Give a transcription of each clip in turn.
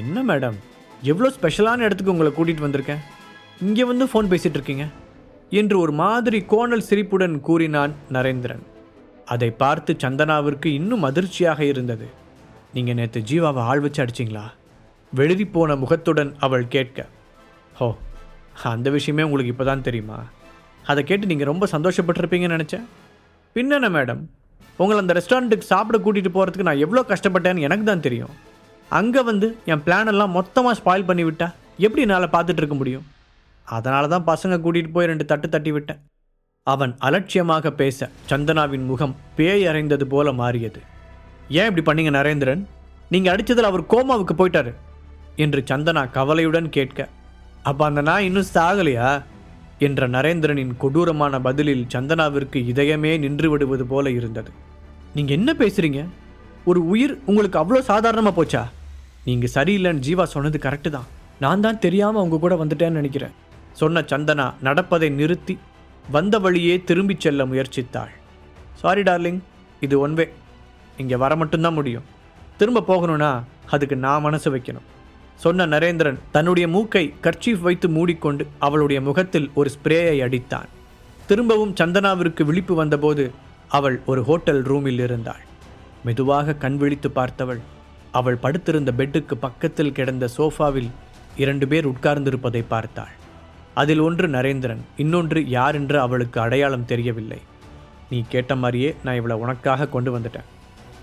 என்ன மேடம்? எவ்வளோ ஸ்பெஷலான இடத்துக்கு உங்களை கூட்டிகிட்டு வந்திருக்கேன்? இங்கே வந்து ஃபோன் பேசிகிட்டு இருக்கீங்க. என்று ஒரு மாதிரி கோணல் சிரிப்புடன் கூறினான் நரேந்திரன். அதை பார்த்து சந்தனாவிற்கு இன்னும் அதிர்ச்சியாக இருந்தது. நீங்கள் நேற்று ஜீவாவை ஆள் வச்சு அடிச்சிங்களா? வெளிரி போன முகத்துடன் அவள் கேட்க ஹோ அந்த விஷயமே உங்களுக்கு இப்போ தான் தெரியுமா? அதை கேட்டு நீங்கள் ரொம்ப சந்தோஷப்பட்டிருப்பீங்கன்னு நினச்சேன். பின்னென்ன மேடம்? உங்களை அந்த ரெஸ்டாரண்ட்டுக்கு சாப்பிட கூட்டிகிட்டு போகிறதுக்கு நான் எவ்வளோ கஷ்டப்பட்டேன்னு எனக்கு தான் தெரியும். அங்கே வந்து என் பிளான் எல்லாம் மொத்தமாக ஸ்பாயில் பண்ணி விட்டா எப்படி என்னால் பார்த்துட்டு இருக்க முடியும்? அதனால தான் பசங்க கூட்டிகிட்டு போய் ரெண்டு தட்டு தட்டி விட்டேன். அவன் அலட்சியமாக பேச சந்தனாவின் முகம் பேய் அறைந்தது போல மாறியது. ஏன் இப்படி பண்ணீங்க நரேந்திரன்? நீங்கள் அடித்ததில் அவர் கோமாவுக்கு போயிட்டாரு என்று சந்தனா கவலையுடன் கேட்க அப்போ அந்த நாய் இன்னும் சாகலையா? என்ற நரேந்திரனின் கொடூரமான பதிலில் சந்தனாவிற்கு இதயமே நின்று விடுவது போல இருந்தது. நீங்கள் என்ன பேசுகிறீங்க ஒரு உயிர் உங்களுக்கு அவ்வளோ சாதாரணமாக போச்சா? நீங்கள் சரியில்லைன்னு ஜீவா சொன்னது கரெக்டு தான். நான் தான் தெரியாமல் அவங்க கூட வந்துட்டேன்னு நினைக்கிறேன். சொன்ன சந்தனா நடப்பதை நிறுத்தி வந்த வழியே திரும்பிச் செல்ல முயற்சித்தாள். சாரி டார்லிங் இது ஒன்வே இங்கே வர மட்டும்தான் முடியும். திரும்ப போகணும்னா அதுக்கு நான் மனசு வைக்கணும். சொன்ன நரேந்திரன் தன்னுடைய மூக்கை கர்ச்சீஃப் வைத்து மூடிக்கொண்டு அவளுடைய முகத்தில் ஒரு ஸ்ப்ரேயை அடித்தான். திரும்பவும் சந்தனாவிற்கு விழிப்பு வந்தபோது அவள் ஒரு ஹோட்டல் ரூமில் இருந்தாள். மெதுவாக கண் விழித்து பார்த்தவள் அவள் படுத்திருந்த பெட்டுக்கு பக்கத்தில் கிடந்த சோஃபாவில் இரண்டு பேர் உட்கார்ந்திருப்பதை பார்த்தாள். அதில் ஒன்று நரேந்திரன் இன்னொன்று யார் என்று அவளுக்கு அடையாளம் தெரியவில்லை. நீ கேட்ட மாதிரியே நான் இவளை உனக்காக கொண்டு வந்துட்டேன்.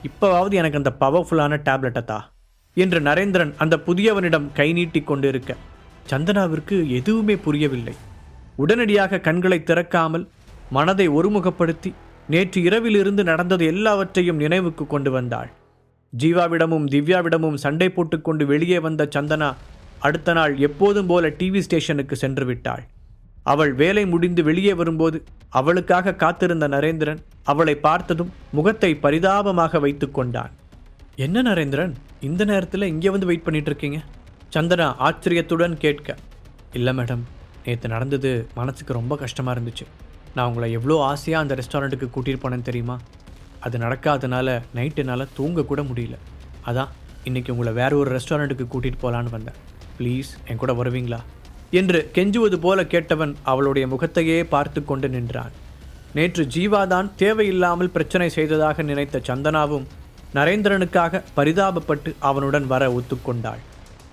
இப்போவாவது எனக்கு அந்த பவர்ஃபுல்லான டேப்லெட்டை தா என்று நரேந்திரன் அந்த புதியவனிடம் கை நீட்டி கொண்டிருக்க சந்தனாவிற்கு எதுவுமே புரியவில்லை. உடனடியாக கண்களை திறக்காமல் மனதை ஒருமுகப்படுத்தி நேற்று இரவிலிருந்து நடந்தது எல்லாவற்றையும் நினைவுக்கு கொண்டு வந்தாள். ஜீவாவிடமும் திவ்யாவிடமும் சண்டை போட்டுக்கொண்டு வெளியே வந்த சந்தனா அடுத்த நாள் எப்போதும் போல டிவி ஸ்டேஷனுக்கு சென்று விட்டாள். அவள் வேலை முடிந்து வெளியே வரும்போது அவளுக்காக காத்திருந்த நரேந்திரன் அவளை பார்த்ததும் முகத்தை பரிதாபமாக வைத்து கொண்டான். என்ன நரேந்திரன்? இந்த நேரத்தில் இங்கே வந்து வெயிட் பண்ணிட்டு இருக்கீங்க? சந்தனா ஆச்சரியத்துடன் கேட்க. இல்லை மேடம் நேற்று நடந்தது மனசுக்கு ரொம்ப கஷ்டமாக இருந்துச்சு. நான் உங்களை எவ்வளோ ஆசையாக அந்த ரெஸ்டாரண்ட்டுக்கு கூட்டிகிட்டு போனேன்னு தெரியுமா? அது நடக்காதனால நைட்டு என்னால் முடியல. அதான் இன்னைக்கு உங்களை வேற ஒரு ரெஸ்டாரண்ட்டுக்கு கூட்டிகிட்டு போகலான்னு வந்தேன். ப்ளீஸ் என் கூட வருவீங்களா? என்று கெஞ்சுவது போல கேட்டவன் அவளுடைய முகத்தையே பார்த்து கொண்டு நின்றான். நேற்று ஜீவாதான் தேவையில்லாமல் பிரச்சனை செய்ததாக நினைத்த சந்தனாவும் நரேந்திரனுக்காக பரிதாபப்பட்டு அவனுடன் வர ஒத்துக்கொண்டாள்.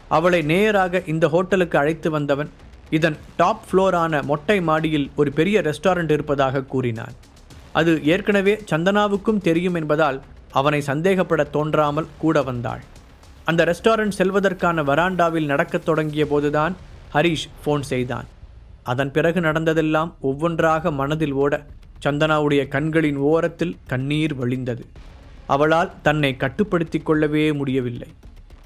அவளை நேராக இந்த ஹோட்டலுக்கு அழைத்து வந்தவன் இதன் டாப் ஃப்ளோரான மொட்டை மாடியில் ஒரு பெரிய ரெஸ்டாரண்ட் இருப்பதாக கூறினான். அது ஏற்கனவே சந்தனாவுக்கும் தெரியும் என்பதால் அவனை சந்தேகப்பட தோன்றாமல் கூட வந்தாள். அந்த ரெஸ்டாரண்ட் செல்வதற்கான வராண்டாவில் நடக்கத் தொடங்கிய போதுதான் ஹரிஷ் ஃபோன் செய்தான். அதன் பிறகு நடந்ததெல்லாம் ஒவ்வொன்றாக மனதில் ஓட சந்தனாவுடைய கண்களின் ஓரத்தில் கண்ணீர் வழிந்தது. அவளால் தன்னை கட்டுப்படுத்திக் கொள்ளவே முடியவில்லை.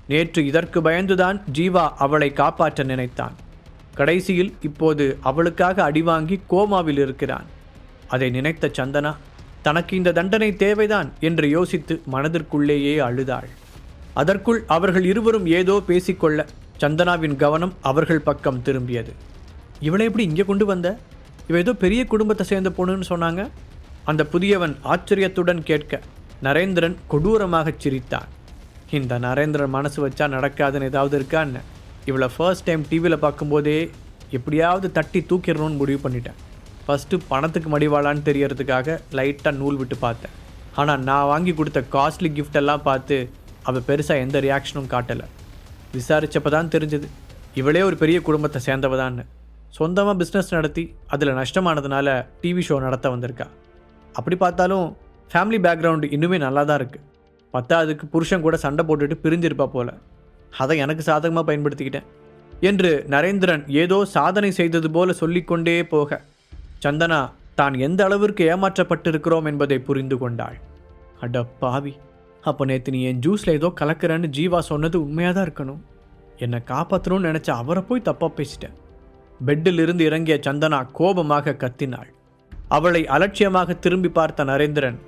நேற்று இதற்கு பயந்துதான் ஜீவா அவளை காப்பாற்ற நினைத்தான். கடைசியில் இப்போது அவளுக்காக அடிவாங்கி கோமாவில் இருக்கிறான். அதை நினைத்த சந்தனா தனக்கு இந்த தண்டனை தேவைதான் என்று யோசித்து மனதிற்குள்ளேயே அழுதாள். அதற்குள் அவர்கள் இருவரும் ஏதோ பேசிக்கொள்ள சந்தனாவின் கவனம் அவர்கள் பக்கம் திரும்பியது. இவளை எப்படி இங்கே கொண்டு வந்த? இவ ஏதோ பெரிய குடும்பத்தை சேர்ந்த பொண்ணுன்னு சொன்னாங்க. அந்த புதியவன் ஆச்சரியத்துடன் கேட்க நரேந்திரன் கொடூரமாகச் சிரித்தான். இந்த நரேந்திரன் மனசு வச்சா நடக்காதுன்னு ஏதாவது இருக்கான்னு இவளை ஃபர்ஸ்ட் டைம் டிவியில் பார்க்கும்போதே எப்படியாவது தட்டி தூக்கிடணும்னு முடிவு பண்ணிட்டேன். ஃபஸ்ட்டு பணத்துக்கு மடிவாளான்னு தெரியறதுக்காக லைட்டாக நூல் விட்டு பார்த்தேன். ஆனால் நான் வாங்கி கொடுத்த காஸ்ட்லி கிஃப்ட் எல்லாம் பார்த்து அவள் பெருசாக எந்த ரியாக்ஷனும் காட்டலை. விசாரித்தப்போ தான் தெரிஞ்சது. இவளே ஒரு பெரிய குடும்பத்தை சேர்ந்தவதான்னு. சொந்தமாக பிஸ்னஸ் நடத்தி அதில் நஷ்டமானதுனால டிவி ஷோ நடத்த வந்திருக்கா. அப்படி பார்த்தாலும் ஃபேமிலி பேக்ரவுண்டு இன்னுமே நல்லா தான் இருக்குது பத்தாவதுக்கு புருஷன் கூட சண்டை போட்டுட்டு பிரிஞ்சிருப்பா போல. அதை எனக்கு சாதகமாக பயன்படுத்திக்கிட்டேன். என்று நரேந்திரன் ஏதோ சாதனை செய்தது போல சொல்லிக்கொண்டே போக சந்தனா தான் எந்த அளவிற்கு ஏமாற்றப்பட்டிருக்கிறோம் என்பதை புரிந்து கொண்டாள். அட பாவி அப்போ நேற்று நீ என் ஜூஸில் ஏதோ கலக்கிறேன்னு ஜீவா சொன்னது உண்மையாக தான் இருக்கணும். என்னை காப்பாற்றணும்னு நினச்ச அவரை போய் தப்பாக பேசிட்டேன். பெட்டில் இருந்து இறங்கிய சந்தனா கோபமாக கத்தினாள். அவளை அலட்சியமாக திரும்பி பார்த்த நரேந்திரன்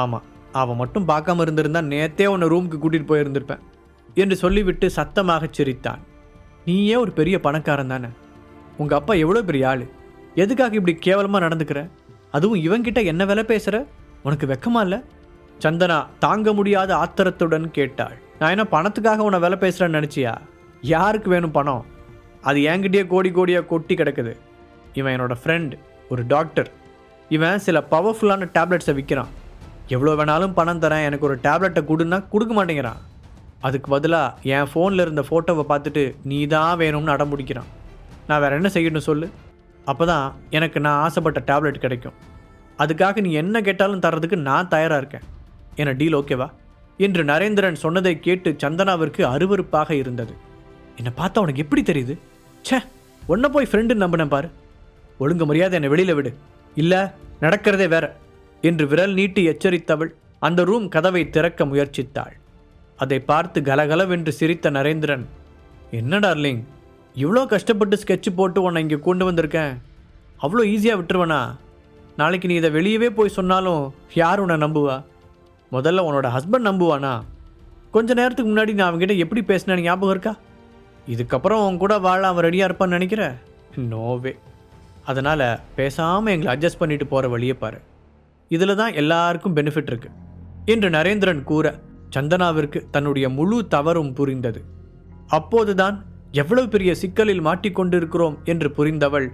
ஆமாம் அவன் மட்டும் பார்க்காம இருந்திருந்தா நேத்தே உன்னை ரூமுக்கு கூட்டிகிட்டு போயிருந்திருப்பேன் என்று சொல்லிவிட்டு சத்தமாகச் சிரித்தான். நீயே ஒரு பெரிய பணக்காரன் தானே? உங்கள் அப்பா எவ்வளோ பெரிய ஆள்? எதுக்காக இப்படி கேவலமாக நடந்துக்கிற? அதுவும் இவங்கிட்ட என்ன வேலை பேசுகிற உனக்கு வெக்கமா இல்லை? சந்தனா தாங்க முடியாத ஆத்திரத்துடன் கேட்டாள். நான் என்ன பணத்துக்காக உன்னை வேலை பேசுகிறேன்னு நினச்சியா? யாருக்கு வேணும் பணம்? அது என்கிட்டயே கோடி கோடியாக கொட்டி கிடக்குது. இவன் என்னோட ஃப்ரெண்ட் ஒரு டாக்டர் இவன் சில பவர்ஃபுல்லான டேப்லெட்ஸை விற்கிறான் எவ்வளோ வேணாலும் பணம் தரேன் எனக்கு ஒரு டேப்லெட்டை கொடுன்னா கொடுக்க மாட்டேங்கிறான். அதுக்கு பதிலாக என் ஃபோனில் இருந்த ஃபோட்டோவை பார்த்துட்டு நீ தான் வேணும்னு அடம் பிடிக்கிறான் நான் வேறு என்ன செய்யணும் சொல்லு? அப்போ தான் எனக்கு நான் ஆசைப்பட்ட டேப்லெட் கிடைக்கும். அதுக்காக நீ என்ன கேட்டாலும் தர்றதுக்கு நான் தயாராக இருக்கேன். என டீல் ஓகேவா என்று நரேந்திரன் சொன்னதை கேட்டு சந்தனாவிற்கு அருவருப்பாக இருந்தது. என்னை பார்த்தா உனக்கு எப்படி தெரியுது? ச்சே உன்னை போய் ஃப்ரெண்டுன்னு நம்பினேன் பாரு. ஒழுங்கு மரியாதை என்னை வெளியில் விடு. இல்லை நடக்கிறதே வேற என்று விரல் நீட்டி எச்சரித்தவள் அந்த ரூம் கதவை திறக்க முயற்சித்தாள். அதை பார்த்து கலகலவென்று சிரித்த நரேந்திரன் என்ன டார்லிங் இவ்வளோ கஷ்டப்பட்டு ஸ்கெட்ச் போட்டு உன்னை இங்கே கொண்டு வந்திருக்கேன். அவ்வளோ ஈஸியாக விட்டுருவனா? நாளைக்கு நீ இதை வெளியவே போய் சொன்னாலும் யார் உன்னை நம்புவா? முதல்ல உன்னோட ஹஸ்பண்ட் நம்புவானா? கொஞ்ச நேரத்துக்கு முன்னாடி நான் அவங்ககிட்ட எப்படி பேசினேன் ஞாபகம் இருக்கா? இதுக்கப்புறம் உன் கூட வாழ அவன் ரெடியாக இருப்பான்னு நினைக்கிறேன் நோவே அதனால் பேசாமல் எங்களை அட்ஜஸ்ட் பண்ணிட்டு போகிற வழியை பாரு. இதில் தான் எல்லாருக்கும் பெனிஃபிட் இருக்கு. என்று நரேந்திரன் கூற சந்தனாவிற்கு தன்னுடைய முழு தவறும் புரிந்தது. அப்போதுதான் எவ்வளவு பெரிய சிக்கலில் மாட்டிக்கொண்டிருக்கிறோம் என்று புரிந்தவள்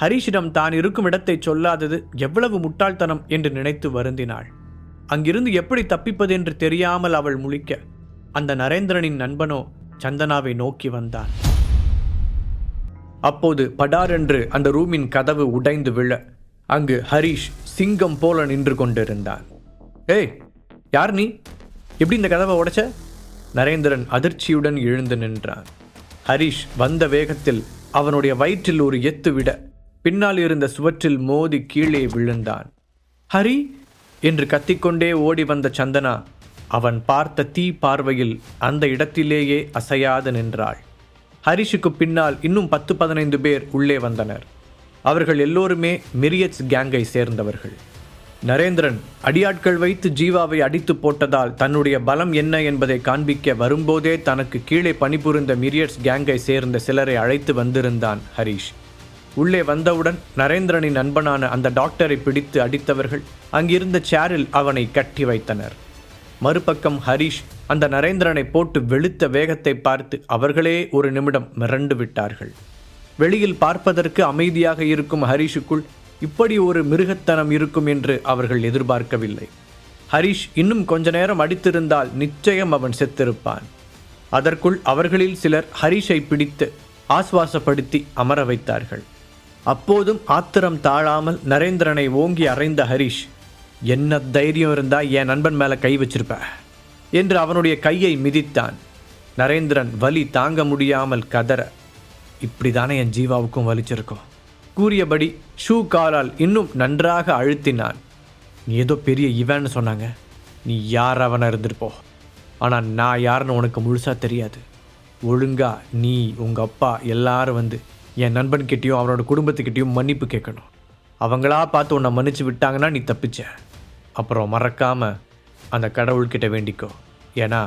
ஹரிஷிடம் தான் இருக்கும் இடத்தை சொல்லாதது எவ்வளவு முட்டாள்தனம் என்று நினைத்து வருந்தினாள். அங்கிருந்து எப்படி தப்பிப்பது என்று தெரியாமல் அவள் முழிக்க அந்த நரேந்திரனின் நண்பனோ சந்தனாவை நோக்கி வந்தான். அப்போது படாரென்று அந்த ரூமின் கதவு உடைந்து விழ அங்கு ஹரிஷ் சிங்கம் போல நின்று கொண்டிருந்தான். ஏய் யார் நீ? எப்படி இந்த கதவை உடைச்ச? நரேந்திரன் அதிர்ச்சியுடன் எழுந்து நின்றான். ஹரிஷ் வந்த வேகத்தில் அவனுடைய வயிற்றில் ஒரு எத்து விட பின்னால் இருந்த சுவற்றில் மோதி கீழே விழுந்தான். ஹரி! என்று கத்திக்கொண்டே ஓடி வந்த சந்தனா அவன் பார்த்த தீ பார்வையில் அந்த இடத்திலேயே அசையாது நின்றாள். ஹரிஷுக்கு பின்னால் இன்னும் பத்து பதினைந்து பேர் உள்ளே வந்தனர். அவர்கள் எல்லோருமே மிரியட்ஸ் கேங்கை சேர்ந்தவர்கள். நரேந்திரன் அடியாட்கள் வைத்து ஜீவாவை அடித்து போட்டதால் தன்னுடைய பலம் என்ன என்பதை காண்பிக்க வரும்போதே தனக்கு கீழே பணிபுரிந்த மிரியட்ஸ் கேங்கை சேர்ந்த சிலரை அழைத்து வந்திருந்தான் ஹரிஷ். உள்ளே வந்தவுடன் நரேந்திரனின் நண்பனான அந்த டாக்டரை பிடித்து அடித்தவர்கள் அங்கிருந்த சேரில் அவனை கட்டி வைத்தனர். மறுபக்கம் ஹரிஷ் அந்த நரேந்திரனை போட்டு வெளுத்த வேகத்தை பார்த்து அவர்களே ஒரு நிமிடம் மிரண்டு விட்டார்கள். வெளியில் பார்ப்பதற்கு அமைதியாக இருக்கும் ஹரிஷுக்குள் இப்படி ஒரு மிருகத்தனம் இருக்கும் என்று அவர்கள் எதிர்பார்க்கவில்லை. ஹரிஷ் இன்னும் கொஞ்ச நேரம் அடித்திருந்தால் நிச்சயம் அவன் செத்திருப்பான். அதற்குள் அவர்களில் சிலர் ஹரிஷை பிடித்து ஆஸ்வாசப்படுத்தி அமர வைத்தார்கள். அப்போதும் ஆத்திரம் தாழாமல் நரேந்திரனை ஓங்கி அறைந்த ஹரிஷ் என்ன தைரியம் இருந்தா என் நண்பன் மேலே கை வச்சிருப்ப? என்று அவனுடைய கையை மிதித்தான். நரேந்திரன் வலி தாங்க முடியாமல் கதற இப்படி தானே என் ஜீவாவுக்கும் வலிச்சிருக்கும். கூறியபடி ஷூ காலால் இன்னும் நன்றாக அழுத்தினான். நீ ஏதோ பெரிய இவன்னு சொன்னாங்க. நீ யார் அவனாக இருந்திருப்போ ஆனால் நான் யாருன்னு உனக்கு முழுசாக தெரியாது. ஒழுங்கா நீ உங்கள் அப்பா எல்லாரும் வந்து என் நண்பன்கிட்டையும் அவனோட குடும்பத்துக்கிட்டேயும் மன்னிப்பு கேட்கணும். அவங்களா பார்த்து உன்னை மன்னிச்சு விட்டாங்கன்னா நீ தப்பிச்ச. அப்புறம் மறக்காமல் அந்த கடவுள்கிட்ட வேண்டிக்கோ. ஏன்னா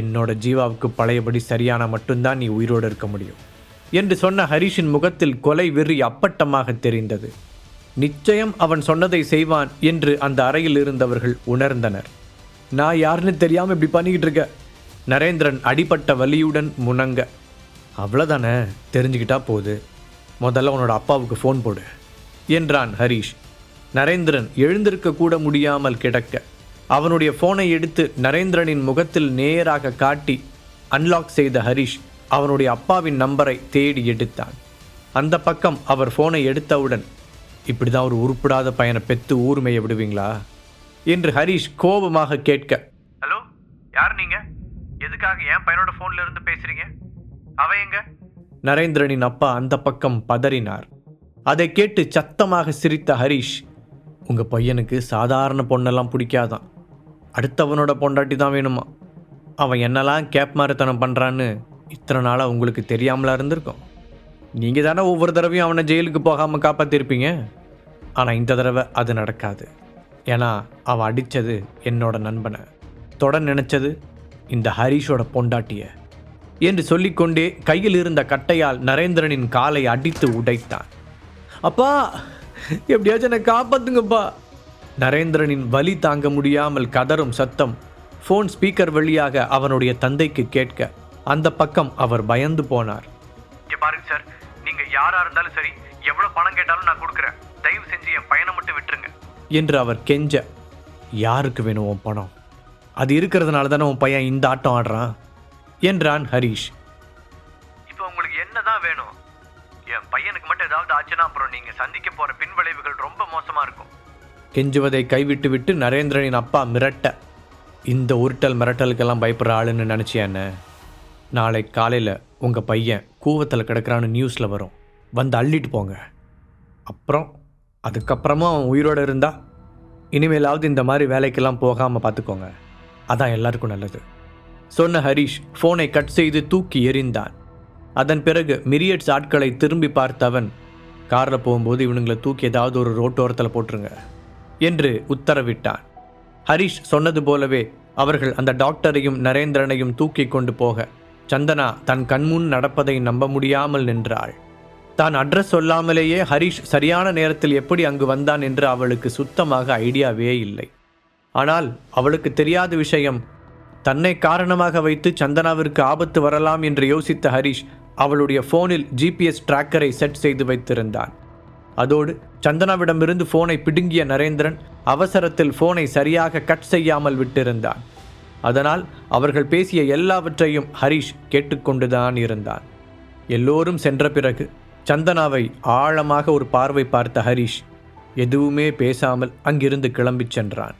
என்னோட ஜீவாவுக்கு பழையபடி சரியான மட்டும்தான் நீ உயிரோடு இருக்க முடியும். என்று சொன்ன ஹரிஷின் முகத்தில் கொலை வெறி அப்பட்டமாக தெரிந்தது. நிச்சயம் அவன் சொன்னதை செய்வான் என்று அந்த அறையில் இருந்தவர்கள் உணர்ந்தனர். நான் யாருன்னு தெரியாமல் இப்படி பண்ணிக்கிட்டு இருக்க? நரேந்திரன் அடிபட்ட வலியுடன் முணங்க. அவ்வளோதானே தெரிஞ்சுக்கிட்டா போகுது முதல்ல உன்னோட அப்பாவுக்கு ஃபோன் போடு என்றான் ஹரிஷ். நரேந்திரன் எழுந்திருக்க கூட முடியாமல் கிடக்க. அவனுடைய ஃபோனை எடுத்து நரேந்திரனின் முகத்தில் நேராக காட்டி அன்லாக் செய்த ஹரிஷ் அவனுடைய அப்பாவின் நம்பரை தேடி எடுத்தான். அந்த பக்கம் அவர் ஃபோனை எடுத்தவுடன் இப்படி தான் ஒரு உருப்படாத பையனை பெத்து ஊர் மேய விடுவீங்களா? என்று ஹரிஷ் கோபமாக கேட்க ஹலோ யார் நீங்க? எதுக்காக என் பையனோட ஃபோன்ல இருந்து பேசுறீங்க? அவ எங்க? நரேந்திரனின் அப்பா அந்த பக்கம் பதறினார். அதை கேட்டு சத்தமாக சிரித்த ஹரிஷ் உங்க பையனுக்கு சாதாரண பொண்ணெல்லாம் பிடிக்காதான். அடுத்தவனோட பொண்டாட்டி தான் வேணுமா? அவன் என்னெல்லாம் கேப் மாதிரித்தனம் பண்ணுறான்னு இத்தனை நாளாக உங்களுக்கு தெரியாமலா இருந்திருக்கும். நீங்கள் தானே ஒவ்வொரு தடவையும் அவனை ஜெயிலுக்கு போகாமல் காப்பாற்றிருப்பீங்க ஆனால் இந்த தடவை அது நடக்காது. ஏன்னா அவன் அடித்தது என்னோட நண்பனை. தொட நினச்சது இந்த ஹரிஷோட பொண்டாட்டிய. என்று சொல்லிக்கொண்டே கையில் இருந்த கட்டையால் நரேந்திரனின் காலை அடித்து உடைத்தான். அப்பா எப்படியாச்சும் என்னை காப்பாத்துங்கப்பா. நரேந்திரனின் வலி தாங்க முடியாமல் கதறும் சத்தம் ஃபோன் ஸ்பீக்கர் வழியாக அவனுடைய தந்தைக்கு கேட்க அந்த பக்கம் அவர் பயந்து போனார். பாருங்க சார் நீங்க யாரா இருந்தாலும் சரி எவ்வளவு பணம் கேட்டாலும் நான் கொடுக்குறேன். தயவு செஞ்சு என் பையனை மட்டும் விட்டுருங்க. என்று அவர் கெஞ்ச யாருக்கு வேணும் உன் பணம்? அது இருக்கிறதுனால தானே உன் பையன் இந்த ஆட்டம் ஆடுறான்? என்றான் ஹரீஷ். இப்போ உங்களுக்கு என்னதான் வேணும்? என் பையனுக்கு மட்டும் ஏதாவது ஆச்சுன்னா அப்புறம் நீங்க சந்திக்க போற பின்விளைவுகள் ரொம்ப மோசமா இருக்கும். கெஞ்சுவதை கைவிட்டு விட்டு நரேந்திரனின் அப்பா மிரட்ட இந்த உருட்டல் மிரட்டலுக்கெல்லாம் பயப்படுற ஆளுன்னு நினச்சியா என்ன? நாளை காலையில் உங்கள் பையன் கூவத்தில் கிடக்குறான்னு நியூஸில் வரும். வந்து அள்ளிட்டு போங்க. அப்புறம் அதுக்கப்புறமும் அவன் உயிரோடு இருந்தா இனிமேலாவது இந்த மாதிரி வேலைக்கெல்லாம் போகாமல் பார்த்துக்கோங்க அதான் எல்லாருக்கும் நல்லது. சொன்ன ஹரீஷ் ஃபோனை கட் செய்து தூக்கி எறிந்தான். அதன் பிறகு மிரியட்ஸ் ஆட்களை திரும்பி பார்த்தவன் காரில் போகும்போது இவனுங்களை தூக்கி ஏதாவது ஒரு ரோட்டோரத்தில் போட்டுருங்க என்று உத்தரவிட்டான். ஹரிஷ் சொன்னது போலவே அவர்கள் அந்த டாக்டரையும் நரேந்திரனையும் தூக்கி கொண்டு போக சந்தனா தன் கண்முன் நடப்பதை நம்ப முடியாமல் நின்றாள். தான் அட்ரஸ் சொல்லாமலேயே ஹரிஷ் சரியான நேரத்தில் எப்படி அங்கு வந்தான் என்று அவளுக்கு சுத்தமாக ஐடியாவே இல்லை. ஆனால் அவளுக்கு தெரியாத விஷயம் தன்னை காரணமாக வைத்து சந்தனாவிற்கு ஆபத்து வரலாம் என்று யோசித்த ஹரிஷ் அவளுடைய ஃபோனில் ஜிபிஎஸ் டிராக்கரை செட் செய்து வைத்திருந்தான். அதோடு சந்தனாவிடமிருந்து ஃபோனை பிடுங்கிய நரேந்திரன் அவசரத்தில் ஃபோனை சரியாக கட் செய்யாமல் விட்டிருந்தான். அதனால் அவர்கள் பேசிய எல்லாவற்றையும் ஹரிஷ் கேட்டுக்கொண்டுதான் இருந்தான். எல்லோரும் சென்ற பிறகு சந்தனாவை ஆழமாக ஒரு பார்வை பார்த்த ஹரிஷ் எதுவுமே பேசாமல் அங்கிருந்து கிளம்பிச் சென்றான்.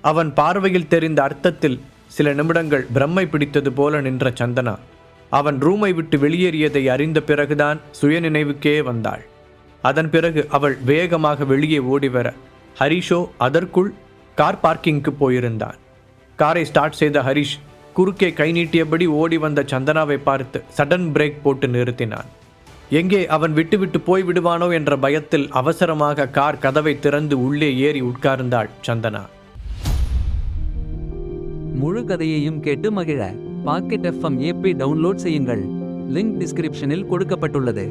அவன் பார்வையில் தெரிந்த அர்த்தத்தில் சில நிமிடங்கள் பிரம்மை பிடித்தது போல நின்ற சந்தனா அவன் ரூமை விட்டு வெளியேறியதை அறிந்த பிறகுதான் சுயநினைவுக்கே வந்தாள். அதன் பிறகு அவள் வேகமாக வெளியே ஓடிவர ஹரிஷோ அதற்குள் கார் பார்க்கிங்க்கு போயிருந்தான். காரை ஸ்டார்ட் செய்த ஹரிஷ் குறுக்கே கை நீட்டியபடி ஓடி வந்த சந்தனாவை பார்த்து சடன் பிரேக் போட்டு நிறுத்தினான். எங்கே அவன் விட்டுவிட்டு போய் விடுவானோ என்ற பயத்தில் அவசரமாக கார் கதவை திறந்து உள்ளே ஏறி உட்கார்ந்தாள் சந்தனா. முழு கதையையும் கேட்டு மகிழ பாக்கெட் எஃப்எம் ஏபி டவுன்லோட் செய்யுங்கள். லிங்க் டிஸ்கிரிப்ஷனில் கொடுக்கப்பட்டுள்ளது.